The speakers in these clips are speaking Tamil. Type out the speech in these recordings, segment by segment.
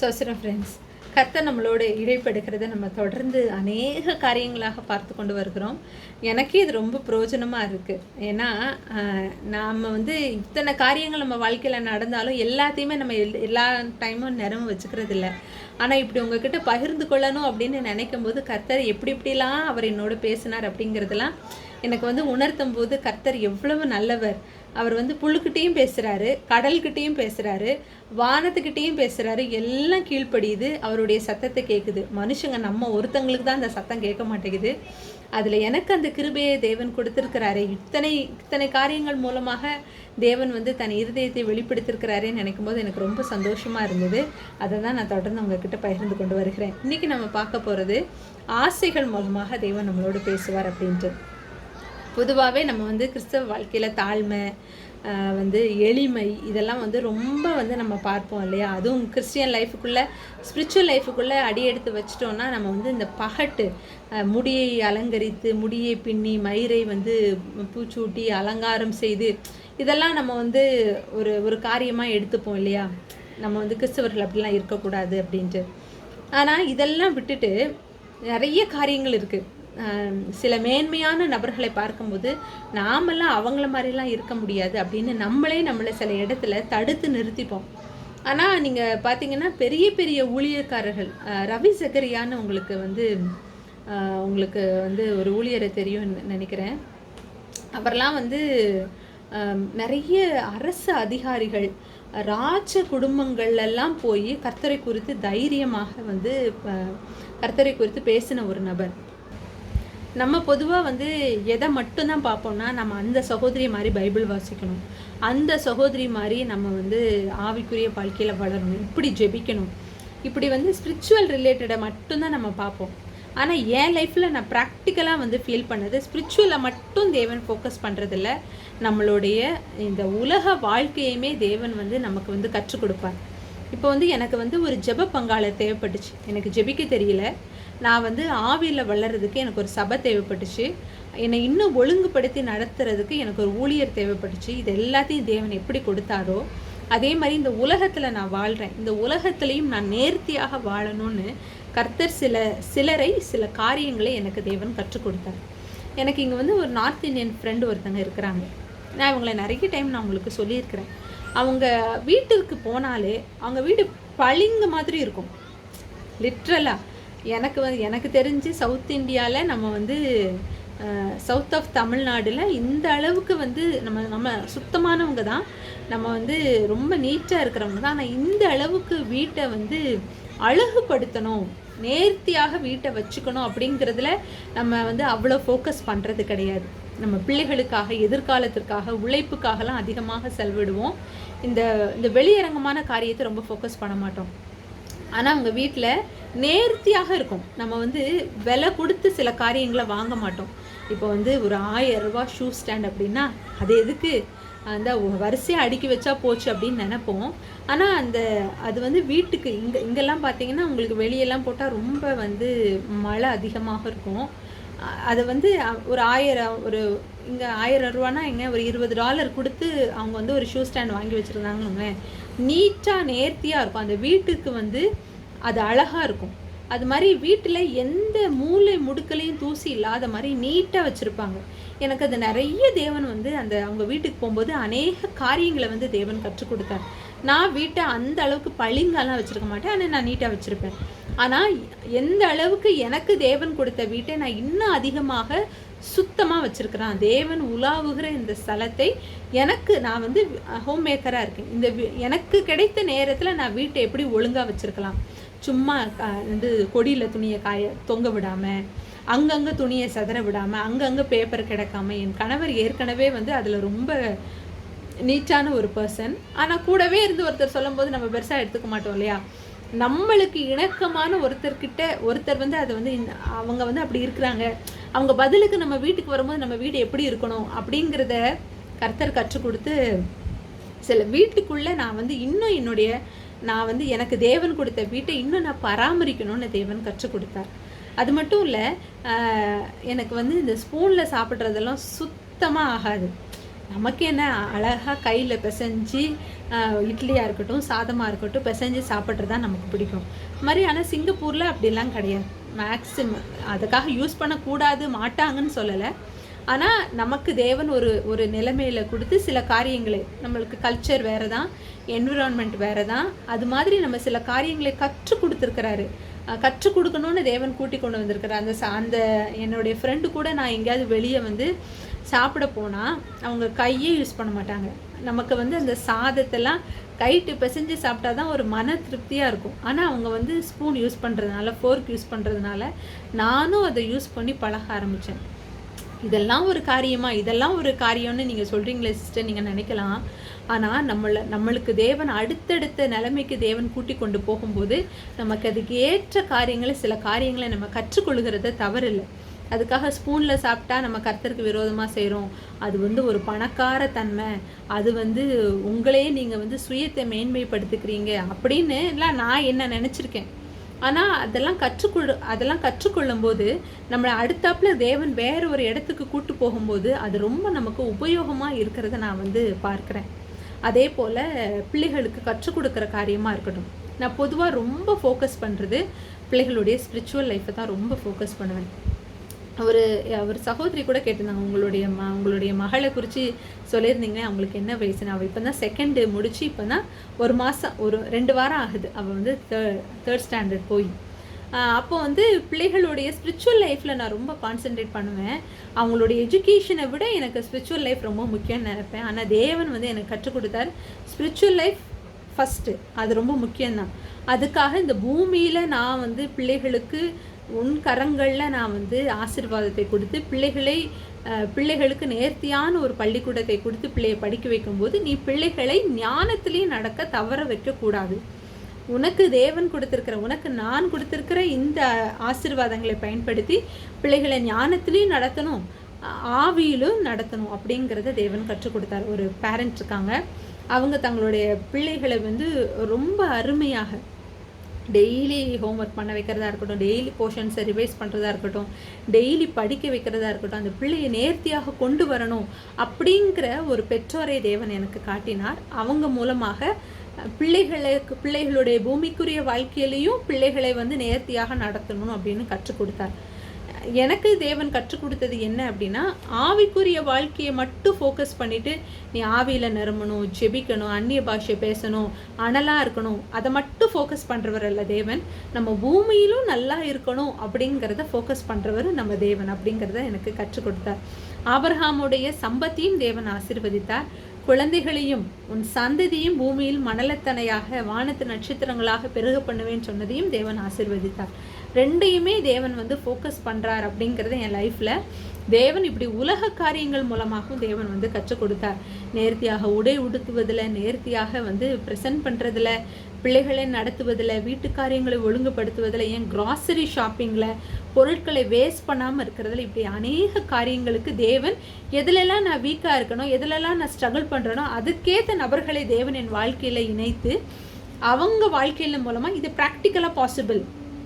சோசரம் ஃப்ரெண்ட்ஸ் கர்த்தர் நம்மளோட இடைப்படுகிறத நம்ம தொடர்ந்து அநேக காரியங்களாக பார்த்து கொண்டு வருகிறோம். எனக்கே இது ரொம்ப பிரயோஜனமாக இருக்குது ஏன்னா நாம் வந்து இத்தனை காரியங்கள் நம்ம வாழ்க்கையில் நடந்தாலும் எல்லாத்தையுமே நம்ம எல் எல்லா டைமும் நிறம வச்சுக்கிறது இல்லை. ஆனால் இப்படி உங்ககிட்ட பகிர்ந்து கொள்ளணும் அப்படின்னு நினைக்கும் போது கர்த்தர் எப்படி இப்படிலாம் அவர் என்னோட பேசினார் அப்படிங்கிறதெல்லாம் எனக்கு வந்து உணர்த்தும் போது கர்த்தர் எவ்வளவு நல்லவர். அவர் வந்து புழுக்கிட்டேயும் பேசுகிறாரு கடல்கிட்டேயும் பேசுகிறாரு வானத்துக்கிட்டேயும் பேசுகிறாரு எல்லாம் கீழ்ப்படியுது அவருடைய சத்தத்தை கேட்குது மனுஷங்க நம்ம ஒருத்தங்களுக்கு தான் அந்த சத்தம் கேட்க மாட்டேங்குது. அதில் எனக்கு அந்த கிருபையை தேவன் கொடுத்துருக்கிறாரு. இத்தனை இத்தனை காரியங்கள் மூலமாக தேவன் வந்து தன் இருதயத்தை வெளிப்படுத்திருக்கிறாரேன்னு நினைக்கும் போது எனக்கு ரொம்ப சந்தோஷமாக இருந்தது. அதை தான் நான் தொடர்ந்து உங்ககிட்ட பகிர்ந்து கொண்டு வருகிறேன். இன்றைக்கி நம்ம பார்க்க போகிறது ஆசைகள் மூலமாக தேவன் நம்மளோட பேசுவார் அப்படின்ட்டு. பொதுவாகவே நம்ம வந்து கிறிஸ்தவ வாழ்க்கையில் தாழ்மை வந்து எளிமை இதெல்லாம் வந்து ரொம்ப வந்து நம்ம பார்ப்போம் இல்லையா? அதுவும் கிறிஸ்டியன் லைஃபுக்குள்ளே ஸ்பிரிச்சுவல் லைஃபுக்குள்ளே அடி எடுத்து வச்சிட்டோம்னா நம்ம வந்து இந்த பகட்டு முடியை அலங்கரித்து முடியை பின்னி மயிரை வந்து பூச்சூட்டி அலங்காரம் செய்து இதெல்லாம் நம்ம வந்து ஒரு ஒரு காரியமாக எடுத்துப்போம் இல்லையா? நம்ம வந்து கிறிஸ்தவர்கள் அப்படிலாம் இருக்கக்கூடாது அப்படின்ட்டு. ஆனால் இதெல்லாம் விட்டுட்டு நிறைய காரியங்கள் இருக்குது சில மேன்மையான நபர்களை பார்க்கும்போது நாமெல்லாம் அவங்கள மாதிரிலாம் இருக்க முடியாது அப்படின்னு நம்மளே நம்மளை சில இடத்துல தடுத்து நிறுத்திப்போம். ஆனால் நீங்கள் பார்த்தீங்கன்னா பெரிய பெரிய ஊழியக்காரர்கள் ரவி சக்கரியான்னு உங்களுக்கு வந்து உங்களுக்கு வந்து ஒரு ஊழியரை தெரியும் நினைக்கிறேன். அவர்லாம் வந்து நிறைய அரசு அதிகாரிகள் ராஜ குடும்பங்கள்லாம் போய் கர்த்தரை குறித்து தைரியமாக வந்து கர்த்தரை குறித்து பேசின ஒரு நபர். நம்ம பொதுவாக வந்து எதை மட்டும்தான் பார்ப்போம்னா நம்ம அந்த சகோதரி மாதிரி பைபிள் வாசிக்கணும். அந்த சகோதரி மாதிரி நம்ம வந்து ஆவிக்குரிய வாழ்க்கையில் வளரணும். இப்படி ஜெபிக்கணும். இப்படி வந்து ஸ்பிரிச்சுவல் ரிலேட்டடை மட்டும்தான் நம்ம பார்ப்போம். ஆனால் என் லைஃப்பில் நான் ப்ராக்டிக்கலாக வந்து ஃபீல் பண்ணது ஸ்பிரிச்சுவலை மட்டும் தேவன் ஃபோக்கஸ் பண்ணுறதில்ல நம்மளுடைய இந்த உலக வாழ்க்கையுமே தேவன் வந்து நமக்கு வந்து கற்றுக் கொடுப்பார். இப்போ வந்து எனக்கு வந்து ஒரு ஜெப பங்காளர் தேவைப்பட்டுச்சு. எனக்கு ஜெபிக்க தெரியல. நான் வந்து ஆவியில் வளர்கிறதுக்கு எனக்கு ஒரு சபை தேவைப்பட்டுச்சு. என்னை இன்னும் ஒழுங்குபடுத்தி நடத்துறதுக்கு எனக்கு ஒரு ஊழியர் தேவைப்பட்டுச்சு. இது எல்லாத்தையும் தேவன் எப்படி கொடுத்தாரோ அதே மாதிரி இந்த உலகத்தில் நான் வாழ்கிறேன் இந்த உலகத்துலேயும் நான் நேர்த்தியாக வாழணும்னு கர்த்தர் சில சிலரை சில காரியங்களை எனக்கு தேவன் கற்றுக் கொடுத்தார். எனக்கு இங்கே வந்து ஒரு நார்த் இந்தியன் ஃப்ரெண்டு ஒருத்தங்க இருக்கிறாங்க. நான் இவங்களை நிறைய டைம் நான் உங்களுக்கு சொல்லியிருக்கிறேன். அவங்க வீட்டிற்கு போனாலே அவங்க வீடு பளிங்கு மாதிரி இருக்கும். லிட்ரலாக எனக்கு வந்து எனக்கு தெரிஞ்சு சவுத் இந்தியாவில் நம்ம வந்து சவுத் ஆஃப் தமிழ்நாடில் இந்த அளவுக்கு வந்து நம்ம நம்ம சுத்தமானவங்க தான். நம்ம வந்து ரொம்ப நீட்டாக இருக்கிறவங்க தான். ஆனால் இந்த அளவுக்கு வீட்டை வந்து அழகுபடுத்தணும் நேர்த்தியாக வீட்டை வச்சுக்கணும் அப்படிங்கிறதுல நம்ம வந்து அவ்வளோ ஃபோக்கஸ் பண்ணுறது கிடையாது. நம்ம பிள்ளைகளுக்காக எதிர்காலத்திற்காக உழைப்புக்காகலாம் அதிகமாக செலவிடுவோம். இந்த இந்த வெளியரங்கமான காரியத்தை ரொம்ப ஃபோக்கஸ் பண்ண மாட்டோம். ஆனால் அவங்க வீட்டில் நேர்த்தியாக இருக்கும். நம்ம வந்து விலை கொடுத்து சில காரியங்களை வாங்க மாட்டோம். இப்போ வந்து ஒரு ஆயிரம் ரூபா ஷூ ஸ்டாண்ட் அப்படின்னா அது எதுக்கு? அந்த வரிசையாக அடுக்கி வச்சா போச்சு அப்படின்னு நினைப்போம். ஆனால் அந்த அது வந்து வீட்டுக்கு இங்கே இங்கெல்லாம் பார்த்தீங்கன்னா உங்களுக்கு வெளியெல்லாம் போட்டால் ரொம்ப வந்து மழை அதிகமாக இருக்கும். அதை வந்து ஒரு ஆயிரம் ஒரு இங்கே ஆயிரம் ரூபானா எங்க? ஒரு இருபது டாலர் கொடுத்து அவங்க வந்து ஒரு ஷூ ஸ்டாண்ட் வாங்கி வச்சுருந்தாங்கன்னு நீட்டாக நேர்த்தியாக இருக்கும். அந்த வீட்டுக்கு வந்து அது அழகாக இருக்கும். அது மாதிரி வீட்டில் எந்த மூளை முடுக்கலையும் தூசி இல்லாத மாதிரி நீட்டாக வச்சுருப்பாங்க. எனக்கு அது நிறைய தேவன் வந்து அந்த அவங்க வீட்டுக்கு போகும்போது அநேக காரியங்களை வந்து தேவன் கற்றுக் கொடுத்தார். நான் வீட்டை அந்த அளவுக்கு பளிங்கெல்லாம் வச்சுருக்க மாட்டேன். ஆனால் நான் நீட்டாக வச்சுருப்பேன். ஆனால் எந்த அளவுக்கு எனக்கு தேவன் கொடுத்த வீட்டை நான் இன்னும் அதிகமாக சுத்தமாக வச்சுருக்கிறேன். தேவன் உலாவுகிற இந்த ஸ்தலத்தை எனக்கு நான் வந்து ஹோம் மேக்கராக இருக்கேன். இந்த எனக்கு கிடைத்த நேரத்தில் நான் வீட்டை எப்படி ஒழுங்காக வச்சுருக்கலாம்? சும்மா வந்து கொடியில் துணியை காய தொங்க விடாமல் அங்கங்கே துணியை சதற விடாமல் அங்கங்கே பேப்பர் கிடக்காம என் கணவர் ஏற்கனவே வந்து அதில் ரொம்ப நீட்டான ஒரு பர்சன் ஆனால் கூடவே இருந்து ஒருத்தர் சொல்லும்போது நம்ம பெருசாக எடுத்துக்க மாட்டோம் இல்லையா? நம்மளுக்கு இணக்கமான ஒருத்தர்கிட்ட ஒருத்தர் வந்து அதை வந்து அவங்க வந்து அப்படி இருக்கிறாங்க. அவங்க பதிலுக்கு நம்ம வீட்டுக்கு வரும்போது நம்ம வீடு எப்படி இருக்கணும் அப்படிங்கிறத கர்த்தர் கற்றுக் கொடுத்து சில வீட்டுக்குள்ளே நான் வந்து இன்னும் என்னுடைய நான் வந்து எனக்கு தேவன் கொடுத்த வீட்டை இன்னும் நான் பராமரிக்கணும்னு தேவன் கற்றுக் கொடுத்தார். அது மட்டும் இல்லை எனக்கு வந்து இந்த ஸ்பூனில் சாப்பிட்றதெல்லாம் சுத்தமாக ஆகாது. நமக்கு என்ன அழகாக கையில் பிசைஞ்சு இட்லியாக இருக்கட்டும் சாதமாக இருக்கட்டும் பிசைஞ்சு சாப்பிட்றது தான் நமக்கு பிடிக்கும். இது மாதிரி ஆனால் சிங்கப்பூரில் அப்படிலாம் கிடையாது. மேக்ஸிமம் அதுக்காக யூஸ் பண்ணக்கூடாது மாட்டாங்கன்னு சொல்லலை. ஆனால் நமக்கு தேவன் ஒரு ஒரு நிலைமையில கொடுத்து சில காரியங்களை நம்மளுக்கு கல்ச்சர் வேறு தான் என்விரான்மெண்ட் வேறு தான் அது மாதிரி நம்ம சில காரியங்களை கற்றுக் கொடுத்துருக்கிறாரு. கற்றுக் கொடுக்கணும்னு தேவன் கூட்டி கொண்டு வந்திருக்கிறார். அந்த அந்த என்னுடைய ஃப்ரெண்டு கூட நான் எங்கேயாவது வெளியே வந்து சாப்பிட போனால் அவங்க கையே யூஸ் பண்ண மாட்டாங்க. நமக்கு வந்து அந்த சாதத்தெல்லாம் கைட்டு பிசைஞ்சு சாப்பிட்டா தான் ஒரு மன திருப்தியாக இருக்கும். ஆனால் அவங்க வந்து ஸ்பூன் யூஸ் பண்ணுறதுனால ஃபோர்க் யூஸ் பண்ணுறதுனால நானும் அதை யூஸ் பண்ணி பழக ஆரம்பித்தேன் இதெல்லாம் ஒரு காரியமா? இதெல்லாம் ஒரு காரியம்னு நீங்கள் சொல்கிறீங்களே சிஸ்டர் நீங்கள் நினைக்கலாம். ஆனால் நம்மளை நம்மளுக்கு தேவன் அடுத்தடுத்த நிலைமைக்கு தேவன் கூட்டி கொண்டு போகும்போது நமக்கு அதுக்கு ஏற்ற காரியங்களை சில காரியங்களை நம்ம கற்றுக்கொள்கிறத தவறில்லை. அதுக்காக ஸ்பூனில் சாப்பிட்டா நம்ம கர்த்தருக்கு விரோதமாக செய்கிறோம் அது வந்து ஒரு பணக்கார தன்மை. அது வந்து உங்களையே நீங்கள் வந்து சுயத்தை மேன்மைப்படுத்திக்கிறீங்க அப்படின்னு எல்லாம் நான் என்ன நினச்சிருக்கேன். ஆனால் அதெல்லாம் கற்றுக்கொள் அதெல்லாம் கற்றுக்கொள்ளும் போது நம்மளை அடுத்தாப்புல தேவன் வேற ஒரு இடத்துக்கு கூட்டு போகும்போது அது ரொம்ப நமக்கு உபயோகமாக இருக்கிறத நான் வந்து பார்க்குறேன். அதே போல் பிள்ளைகளுக்கு கற்றுக் கொடுக்குற காரியமாக இருக்கட்டும். நான் பொதுவாக ரொம்ப ஃபோக்கஸ் பண்ணுறது பிள்ளைகளுடைய ஸ்பிரிச்சுவல் லைஃப்பை தான் ரொம்ப ஃபோக்கஸ் பண்ணுவேன். ஒரு ஒரு சகோதரி கூட கேட்டிருந்தாங்க உங்களுடைய ம உங்களுடைய மகளை குறித்து சொல்லியிருந்தீங்க அவங்களுக்கு என்ன வயசுன்னு அவள் இப்போ தான் செகண்டு முடிச்சு இப்போ தான் ஒரு மாதம் ஒரு ரெண்டு வாரம் ஆகுது. அவள் வந்து தேர்ட் ஸ்டாண்டர்ட் போய். அப்போ வந்து பிள்ளைகளுடைய ஸ்பிரிச்சுவல் லைஃப்பில் நான் ரொம்ப கான்சென்ட்ரேட் பண்ணுவேன். அவங்களுடைய எஜுகேஷனை விட எனக்கு ஸ்பிரிச்சுவல் லைஃப் ரொம்ப முக்கியம்னு நினைப்பேன். ஆனால் தேவன் வந்து எனக்கு கற்றுக் கொடுத்தார். ஸ்பிரிச்சுவல் லைஃப் ஃபஸ்ட்டு அது ரொம்ப முக்கியம்தான். அதுக்காக இந்த பூமியில் நான் வந்து பிள்ளைகளுக்கு உன் கரங்களில் நான் வந்து ஆசீர்வாதத்தை கொடுத்து பிள்ளைகளை பிள்ளைகளுக்கு நேர்த்தியான ஒரு பள்ளிக்கூடத்தை கொடுத்து பிள்ளையை படிக்க வைக்கும்போது நீ பிள்ளைகளை ஞானத்திலையும் நடக்க தவற வைக்கக்கூடாது. உனக்கு தேவன் கொடுத்துருக்கிற உனக்கு நான் கொடுத்துருக்கிற இந்த ஆசிர்வாதங்களை பயன்படுத்தி பிள்ளைகளை ஞானத்திலையும் நடத்தணும் ஆவியிலும் நடத்தணும் அப்படிங்கிறத தேவன் கற்றுக் கொடுத்தார். ஒரு பேரண்ட் இருக்காங்க. அவங்க தங்களுடைய பிள்ளைகளை வந்து ரொம்ப அருமையாக டெய்லி ஹோம்ஒர்க் பண்ண வைக்கிறதா இருக்கட்டும் டெய்லி போர்ஷன்ஸை ரிவைஸ் பண்ணுறதா இருக்கட்டும் டெய்லி படிக்க வைக்கிறதா இருக்கட்டும் அந்த பிள்ளையை நேர்த்தியாக கொண்டு வரணும் அப்படிங்கிற ஒரு பெற்றோரை தேவன் எனக்கு காட்டினார். அவங்க மூலமாக பிள்ளைகளுக்கு பிள்ளைகளுடைய பூமிக்குரிய வாழ்க்கையிலையும் பிள்ளைகளை வந்து நேர்த்தியாக நடத்தணும் அப்படின்னு கற்றுக் கொடுத்தார். எனக்கு தேவன் கற்றுக் கொடுத்தது என்ன அப்படின்னா ஆவிக்குரிய வாழ்க்கையை மட்டும் ஃபோக்கஸ் பண்ணிவிட்டு நீ ஆவியில் நிரம்பணும் ஜெபிக்கணும் அந்நிய பாஷை பேசணும் அனலாக இருக்கணும் அதை மட்டும் ஃபோக்கஸ் பண்ணுறவர் அல்ல தேவன். நம்ம பூமியிலும் நல்லா இருக்கணும் அப்படிங்கிறத ஃபோக்கஸ் பண்ணுறவர் நம்ம தேவன் அப்படிங்கிறத எனக்கு கற்றுக் கொடுத்தார். ஆபர்ஹாமுடைய சம்பத்தையும் தேவன் ஆசீர்வதித்தார். குழந்தைகளையும் உன் சந்ததியும் பூமியில் மணலத்தனையாக வானத்து நட்சத்திரங்களாக பெருக பண்ணுவேன்னு சொன்னதையும் தேவன் ஆசிர்வதித்தார். ரெண்டையுமே தேவன் வந்து ஃபோக்கஸ் பண்ணுறார் அப்படிங்கிறது என் லைஃப்பில் தேவன் இப்படி உலக காரியங்கள் மூலமாகவும் தேவன் வந்து கற்றுக் கொடுத்தார். நேர்த்தியாக உடை உடுத்துவதில் நேர்த்தியாக வந்து ப்ரெசென்ட் பண்ணுறதுல பிள்ளைகளை நடத்துவதில் வீட்டு காரியங்களை ஒழுங்குபடுத்துவதில் ஏன் கிராசரி ஷாப்பிங்கில் பொருட்களை வேஸ்ட் பண்ணாமல் இருக்கிறதுல இப்படி அநேக காரியங்களுக்கு தேவன் எதுலெல்லாம் நான் வீக்காக இருக்கணும் எதுலெல்லாம் நான் ஸ்ட்ரகிள் பண்ணுறேனோ அதுக்கேற்ற நபர்களை தேவன் என் வாழ்க்கையில் இணைத்து அவங்க வாழ்க்கையில் மூலமாக இது ப்ராக்டிக்கலாக பாசிபிள்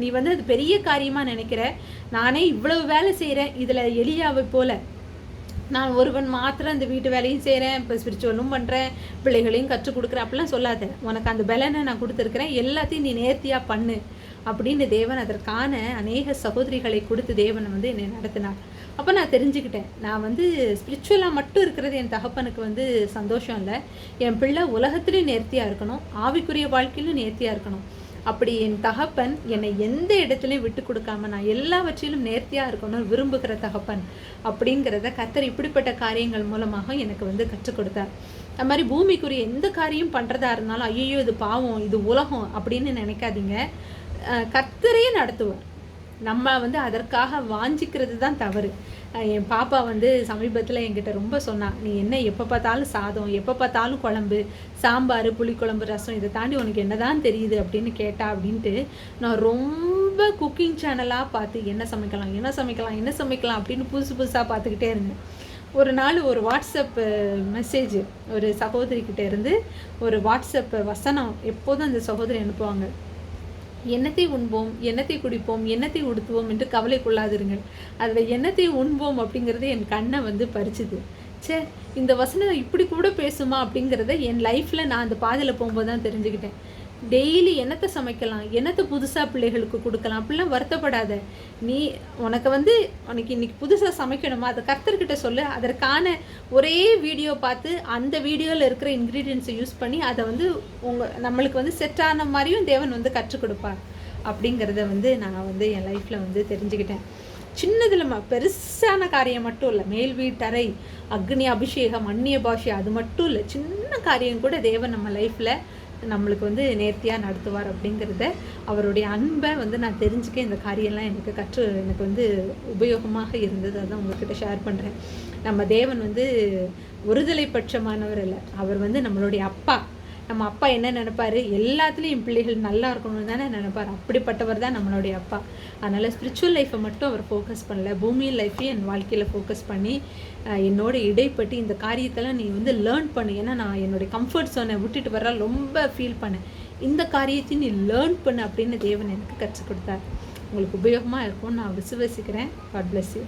நீ வந்து அது பெரிய காரியமாக நினைக்கிற நானே இவ்வளவு வேலை செய்கிறேன் இதில் எளியாவை போல. நான் ஒருவன் மாத்திரம் அந்த வீட்டு வேலையும் செய்கிறேன் இப்போ ஸ்பிரிச்சுவலும் பண்ணுறேன் பிள்ளைகளையும் கற்றுக் கொடுக்குறேன் அப்படிலாம் சொல்லாத. உனக்கு அந்த பலனை நான் கொடுத்துருக்குறேன் எல்லாத்தையும் நீ நேர்த்தியாக பண்ணு அப்படின்னு தேவன் அதற்கான அநேக சகோதரிகளை கொடுத்து தேவன் வந்து என்னை நடத்தினார். அப்போ நான் தெரிஞ்சுக்கிட்டேன். நான் வந்து ஸ்பிரிச்சுவலாக மட்டும் இருக்கிறது என் தகப்பனுக்கு வந்து சந்தோஷம் இல்லை. என் பிள்ளை உலகத்துலேயும் நேர்த்தியாக இருக்கணும் ஆவிக்குரிய வாழ்க்கையிலும் நேர்த்தியாக இருக்கணும். அப்படி என் தகப்பன் என்னை எந்த இடத்துலையும் விட்டு கொடுக்காம நான் எல்லாவற்றிலும் நேர்த்தியாக இருக்கணும்னு விரும்புகிற தகப்பன் அப்படிங்கிறத கத்தர் இப்படிப்பட்ட காரியங்கள் மூலமாக எனக்கு வந்து கற்றுக் கொடுத்தார். அது மாதிரி பூமிக்குரிய எந்த காரியம் பண்ணுறதா இருந்தாலும் ஐயோ இது பாவம் இது உலகம் அப்படின்னு நினைக்காதீங்க. அஹ் நடத்துவார். நம்ம வந்து அதற்காக வாஞ்சிக்கிறது தான் தவறு. என் பாப்பா வந்து சமீபத்தில் என்கிட்ட ரொம்ப சொன்னான் நீ என்ன எப்போ பார்த்தாலும் சாதம் எப்போ பார்த்தாலும் குழம்பு சாம்பார் புளிக்குழம்பு ரசம் இதை தாண்டி உனக்கு என்னதான் தெரியுது? அப்படின்னு கேட்டா அப்படின்ட்டு நான் ரொம்ப குக்கிங் சேனலாக பார்த்து என்ன சமைக்கலாம் என்ன சமைக்கலாம் என்ன சமைக்கலாம் அப்படின்னு புதுசு புதுசாக பார்த்துக்கிட்டே இருந்தேன். ஒரு நாள் ஒரு வாட்ஸ்அப் மெசேஜ் ஒரு சகோதரிக்கிட்ட இருந்து ஒரு வாட்ஸ்அப் வசனம் எப்போதும் அந்த சகோதரி அனுப்புவாங்க. எண்ணத்தை உண்போம் எண்ணத்தை குடிப்போம் எண்ணத்தை உடுத்துவோம் என்று கவலை கொள்ளாதிருங்கள். அதில் எண்ணத்தை உண்போம் அப்படிங்கிறது என் கண்ணை வந்து பறிச்சுது. ச்சே இந்த வசனம் இப்படி கூட பேசுமா அப்படிங்கிறத என் லைஃப்பில் நான் அந்த பாதையில் போகும்போது தான் தெரிஞ்சுக்கிட்டேன். டெய்லி என்னத்தை சமைக்கலாம்? என்னத்தை புதுசாக பிள்ளைகளுக்கு கொடுக்கலாம்? அப்படிலாம் வருத்தப்படாத. நீ உனக்கு வந்து உனக்கு இன்னைக்கு புதுசாக சமைக்கணுமா? அதை கர்த்தர்கிட்ட சொல்லு. அதற்கான ஒரே வீடியோ பார்த்து அந்த வீடியோவில் இருக்கிற இன்க்ரீடியன்ஸை யூஸ் பண்ணி அதை வந்து உங்கள் நம்மளுக்கு வந்து செட் ஆன மாதிரியும் தேவன் வந்து கற்றுக் கொடுப்பார். அப்படிங்கிறத வந்து நான் வந்து என் லைஃப்பில் வந்து தெரிஞ்சுக்கிட்டேன். சின்னதில் ம பெருசான காரியம் மட்டும் இல்லை. மேல் வீட்டறை அக்னி அபிஷேகம் அந்நிய பாஷை அது மட்டும் இல்லை. சின்ன காரியம் கூட தேவன் நம்ம லைஃப்பில் நம்மளுக்கு வந்து நேர்த்தியாக நடத்துவார் அப்படிங்கிறத அவருடைய அன்பை வந்து நான் தெரிஞ்சுக்க இந்த காரியம்லாம் எனக்கு கற்று எனக்கு வந்து உபயோகமாக இருந்தது. அதான் உங்ககிட்ட ஷேர் பண்ணுறேன் நம்ம தேவன் வந்து ஒருதலை பட்சமானவர் இல்லை அவர் வந்து நம்மளுடைய அப்பா. நம்ம அப்பா என்ன நினைப்பாரு? எல்லாத்துலேயும் என் பிள்ளைகள் நல்லா இருக்கணும்னு தானே நினைப்பார். அப்படிப்பட்டவர் தான் நம்மளுடைய அப்பா. அதனால் ஸ்பிரிச்சுவல் லைஃப்பை மட்டும் அவர் ஃபோக்கஸ் பண்ணல. பூமியில் லைஃப்பையும் என் வாழ்க்கையில் ஃபோக்கஸ் பண்ணி என்னோட இடைப்பட்டு இந்த காரியத்தெல்லாம் நீ வந்து லேர்ன் பண்ணு. ஏன்னா நான் என்னுடைய கம்ஃபர்ட் ஜோனை விட்டுட்டு வர ரொம்ப ஃபீல் பண்ணேன். இந்த காரியத்தையும் நீ லேர்ன் பண்ணு அப்படின்னு தேவன் எனக்கு கற்றுக் கொடுத்தார். உங்களுக்கு உபயோகமாக இருக்கும்னு நான் விசுவசிக்கிறேன். God bless you